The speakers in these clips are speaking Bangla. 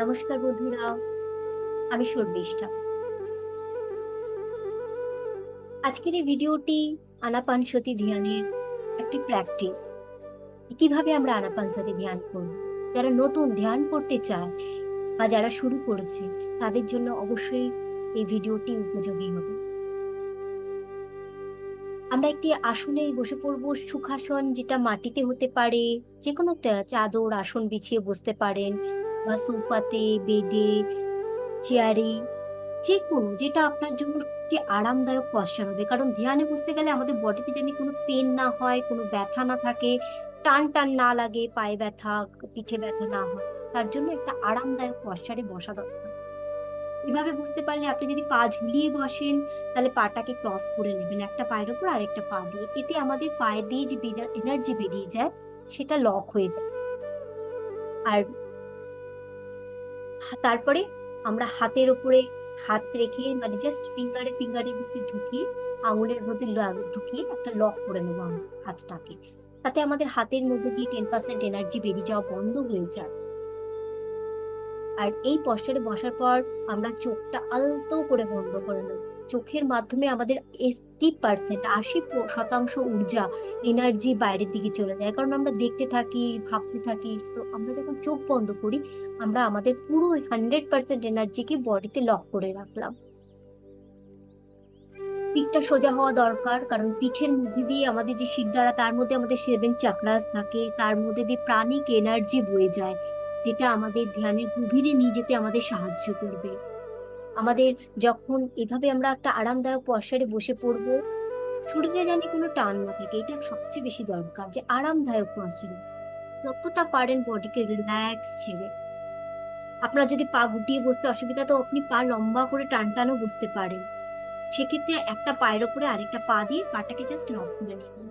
নমস্কার বন্ধুরা, আমি শর্মিষ্ঠা। আজকের এই ভিডিওটি আনাপান সতী ধ্যানের একটি প্র্যাকটিস কীভাবে আমরা আনাপান সতী ধ্যান করব? যারা নতুন ধ্যান করতে চায় বা যারা শুরু করেছে, তাদের জন্য অবশ্যই এই ভিডিওটি উপযোগী হবে। আমরা একটি আসনে বসে পড়ব, সুখাসন যেটা মাটিতে হতে পারে যে কোনো একটা চাদর, আসন বিছিয়ে বসতে পারেন বা সোফাতে, বেডে, চেয়ারে যে কোনো যেটা আপনার জন্য একটি আরামদায়ক পশ্চার হবে। কারণ ধ্যানে বসতে গেলে আমাদের বডিতে যেন কোনো পেন না হয়, কোনো ব্যথা না থাকে, টান টান না লাগে, পায়ে ব্যথা, পিঠে ব্যথা না হয়, তার জন্য একটা আরামদায়ক পশ্চারে বসা দরকার। এভাবে বুঝতে পারলে আপনি যদি পা ঝুলিয়ে বসেন, তাহলে পাটাকে ক্রস করে নেবেন একটা পায়ের উপর আরেকটা পা দিয়ে। এতে আমাদের পায়ে দিয়ে যে এনার্জি বেরিয়ে যায়, সেটা লক হয়ে যায়। আর তারপরে আমরা হাতের উপরে হাত রেখে মানে জাস্ট ফিঙ্গারে ফিঙ্গারের মধ্যে ঢুকিয়ে আঙুলের মধ্যে ঢুকিয়ে একটা লক করে নেব আমরা হাতটাকে। তাতে আমাদের হাতের মধ্যে দিয়ে টেন পার্সেন্ট এনার্জি বেরিয়ে যাওয়া বন্ধ হয়ে যায়। আর এই পশ্চারে বসার পর আমরা চোখটা আলতো করে বন্ধ করে নেব। চোখের মাধ্যমে আমাদের এইটি পার্সেন্ট আশি শতাংশ ঊর্জা এনার্জি বাইরের দিকে চলে যায়। কারণ আমরা দেখতে থাকি, ভাবতে থাকি, তো আমরা যখন চোখ বন্ধ করি, আমরা আমাদের পুরো হান্ড্রেড পার্সেন্ট এনার্জিকে বডিতে লক করে রাখলাম। পিঠটা সোজা হওয়া দরকার, কারণ পিঠের মধ্যে দিয়ে আমাদের যে শিরদাঁড়া তার মধ্যে আমাদের সেভেন চাকরাস থাকে, তার মধ্যে দিয়ে প্রাণিক এনার্জি বয়ে যায়, যেটা আমাদের ধ্যানের গভীরে নিয়ে যেতে আমাদের সাহায্য করবে। আমাদের যখন এভাবে আমরা একটা আরামদায়ক পশ্চারে বসে পড়ব, শরীরে জানি কোনো টান না থাকে, এটা সবচেয়ে বেশি দরকার যে আরামদায়ক পশ্চারে যতটা পারেন বডিকে রিল্যাক্স ছেড়ে। আপনার যদি পা গুটিয়ে বসতে অসুবিধা, তো আপনি পা লম্বা করে টান টানও বসতে পারেন। সেক্ষেত্রে একটা পায়ের ওপরে আরেকটা পা দিয়ে পাটাকে জাস্ট লক করে নেবেন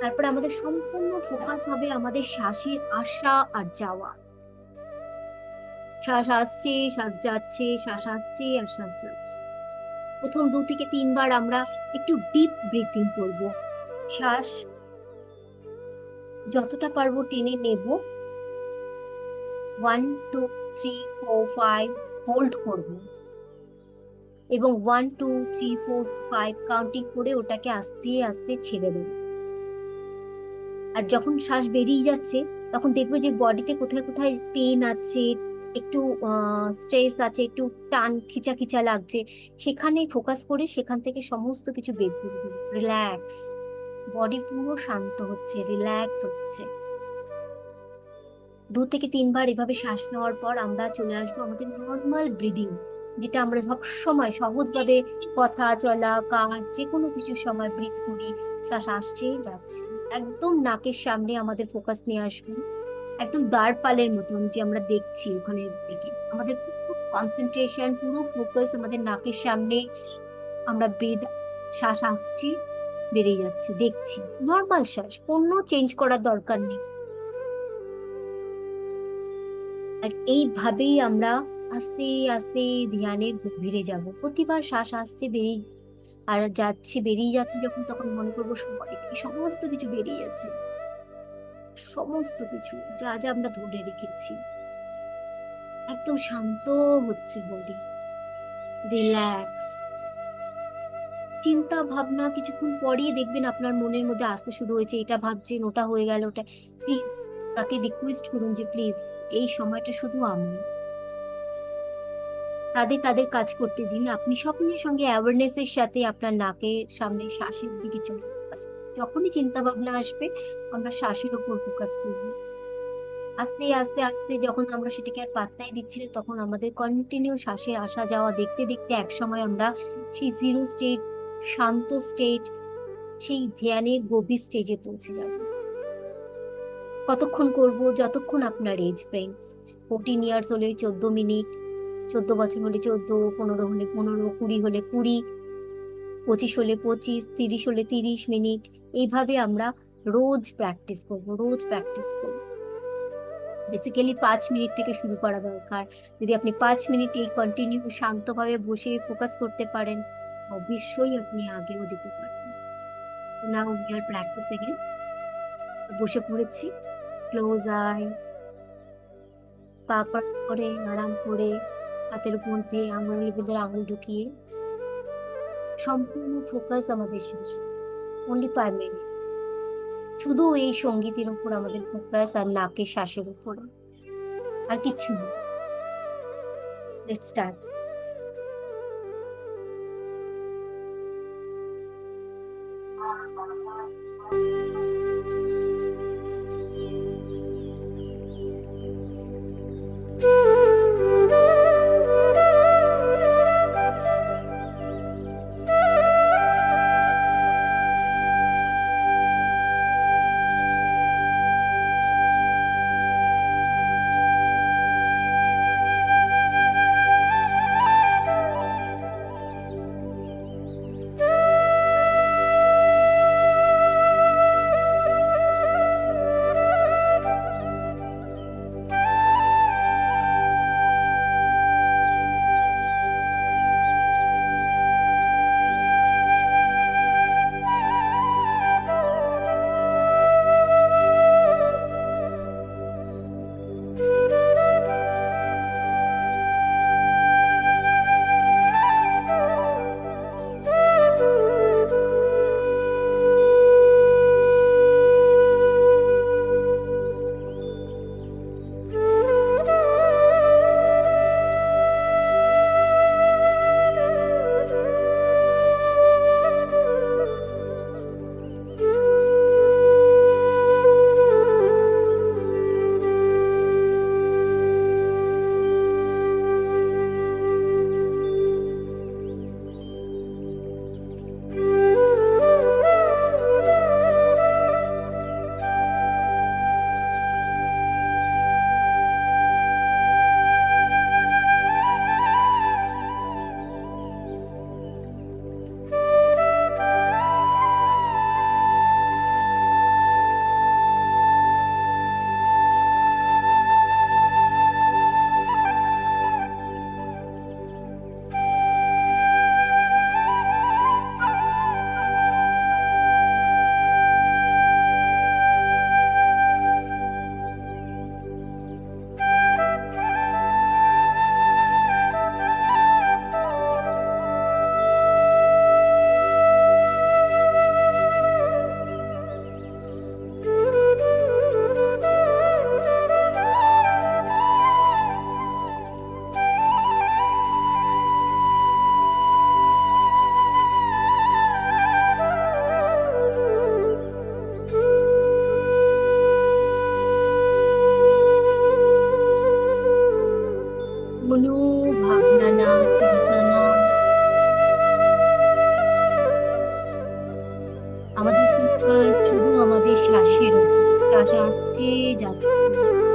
তারপরে আমাদের সম্পূর্ণ ফোকাস হবে আমাদের শ্বাসের আসা আর যাওয়া। শ্বাস আসছে শ্বাস যাচ্ছে শ্বাস আসছে আর শ্বাস যাচ্ছে প্রথম দু থেকে তিনবার আমরা একটু ডিপ ব্রিথিং করব। শ্বাস যতটা পারব টেনে নেব। One two three four five hold করব। এবং one two three four five counting করে ওটাকে আস্তে আস্তে ছেড়ে দেব। আর যখন শ্বাস বেরিয়ে যাচ্ছে, তখন দেখব যে বডিতে কোথায় কোথায় পেন আছে একটু স্ট্রেস আছে, একটু টান খিচা খিচা লাগছে সেখানে ফোকাস করে সেখান থেকে সমস্ত কিছু বের রিল্যাক্স বডি পুরো শান্ত হচ্ছে রিল্যাক্স হচ্ছে। দু থেকে তিনবার এভাবে শ্বাস নেওয়ার পর আমরা চলে আসব আমাদের নর্মাল ব্রিদিং যেটা আমরা সব সময় সহজভাবে কথা চলা, কাজ যে কোনো কিছুর সময় ব্রিথ করি, শ্বাস আসছে যাচ্ছে। একদম নাকের সামনে আমাদের ফোকাস নিয়ে আসব। একদম দাঁড় পালের মতন যে আমরা দেখছি ওখানে দিকে আমাদের কনসেন্ট্রেশন পুরো ফোকাস আমাদের নাকের সামনে। আমরা বেদ, শ্বাস আসছি, বেড়ে যাচ্ছে, দেখছি। নর্মাল শ্বাস, কোনো চেঞ্জ করার দরকার নেই। আর এইভাবেই আমরা আস্তে আস্তে ধ্যানের গভীরে যাব। প্রতিবার শ্বাস আসছে বেরিয়ে আর যাচ্ছে বেরিয়ে যাচ্ছে যখন, তখন মনে করব সমস্ত কিছু বেরিয়ে যাচ্ছে। সমস্ত কিছু, যা যা আমরা ধরে রেখেছি। একদম শান্ত হচ্ছে বডি। রিল্যাক্স। চিন্তা ভাবনা কিছুক্ষণ পরেই দেখবেন আপনার মনের মধ্যে আসতে শুরু হয়েছে, এটা ভাবছেন, ওটা হয়ে গেল, ওটা, প্লিজ তাকে রিকোয়েস্ট করুন যে, প্লিজ, এই সময়টা শুধু আমি। তাদের তাদের কাজ করতে দিন। আপনি স্বপ্নের সঙ্গে অ্যাওয়ারনেসের সাথে আপনার নাকের সামনে, শ্বাসের দিকে চলে যখনই চিন্তা ভাবনা আসবে, আমরা শ্বাসের উপর ফোকাস করব। আস্তে আস্তে আস্তে যখন আমরা সেটাকে আর পাত্তাই দিচ্ছি না, তখন আমাদের কন্টিনিউ শ্বাসের আসা যাওয়া দেখতে দেখতে এক সময় আমরা সেই জিরো স্টেট শান্ত স্টেট সেই ধ্যানের গভীর স্টেজে পৌঁছে যাব। কতক্ষণ করব? যতক্ষণ আপনার এজ ফ্রেন্ডস ফোরটিন ইয়ার্স হলে চোদ্দ মিনিট, চোদ্দ বছর হলে চোদ্দ, পনেরো হলে পনেরো, কুড়ি হলে কুড়ি, পঁচিশ হলে পঁচিশ, তিরিশ হলে তিরিশ মিনিট এইভাবে আমরা রোজ প্র্যাকটিস করব, রোজ প্র্যাকটিস করব। বেসিক্যালি পাঁচ মিনিট থেকে শুরু করা দরকার। যদি আপনি পাঁচ মিনিট এই কন্টিনিউ শান্তভাবে বসে ফোকাস করতে পারেন, অবশ্যই আপনি আগেও যেতে পারবেন। নাও উই আর প্র্যাকটিস বসে পড়েছি। ক্লোজ আইস পা ক্রস করে, আরাম করে, হাতের মধ্যে আঙুল আঙুল ঢুকিয়ে, সম্পূর্ণ ফোকাস আমাদের শ্বাসে অনলি ফাইভ মিনিট শুধু এই সঙ্গীতের উপর আমাদের ফোকাস আর নাকের শ্বাসের উপর। আর কিছু না। লেট স্টার্ট উপর। শ্বাস আসছে যাচ্ছে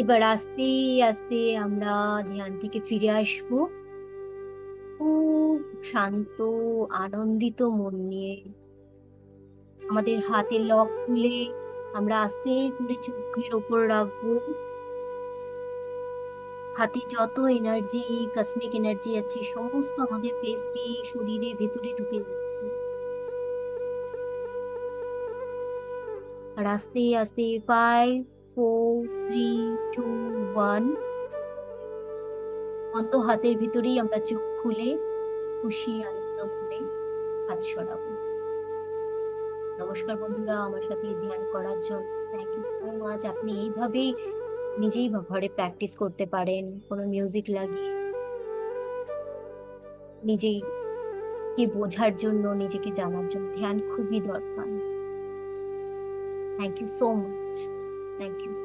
এবার আস্তে আস্তে আমরা ধ্যান থেকে ফিরে আসব। খুব শান্ত, আনন্দিত মন নিয়ে। আমাদের হাতে লক খুলে আমরা আস্তে করে চোখের ওপর রাখব। হাতে যত এনার্জি কসমিক এনার্জি আছে, সমস্ত আমাদের ফেস দিয়ে শরীরের ভেতরে ঢুকে যাচ্ছে। আর আস্তে আস্তে five four three two one অন্ত হাতের ভিতরেই আমরা চোখ খুলে খুশি, আনন্দ মনে হাত সরাবো। নমস্কার বন্ধুরা, আমার সাথে ধ্যান করার জন্য। থ্যাংক ইউ সো মাচ আপনি এইভাবেই নিজেই ঘরে প্র্যাকটিস করতে পারেন, কোনো মিউজিক লাগিয়ে। নিজেই কে বোঝার জন্য, নিজেকে জানার জন্য ধ্যান খুবই দরকার। Thank you so much thank you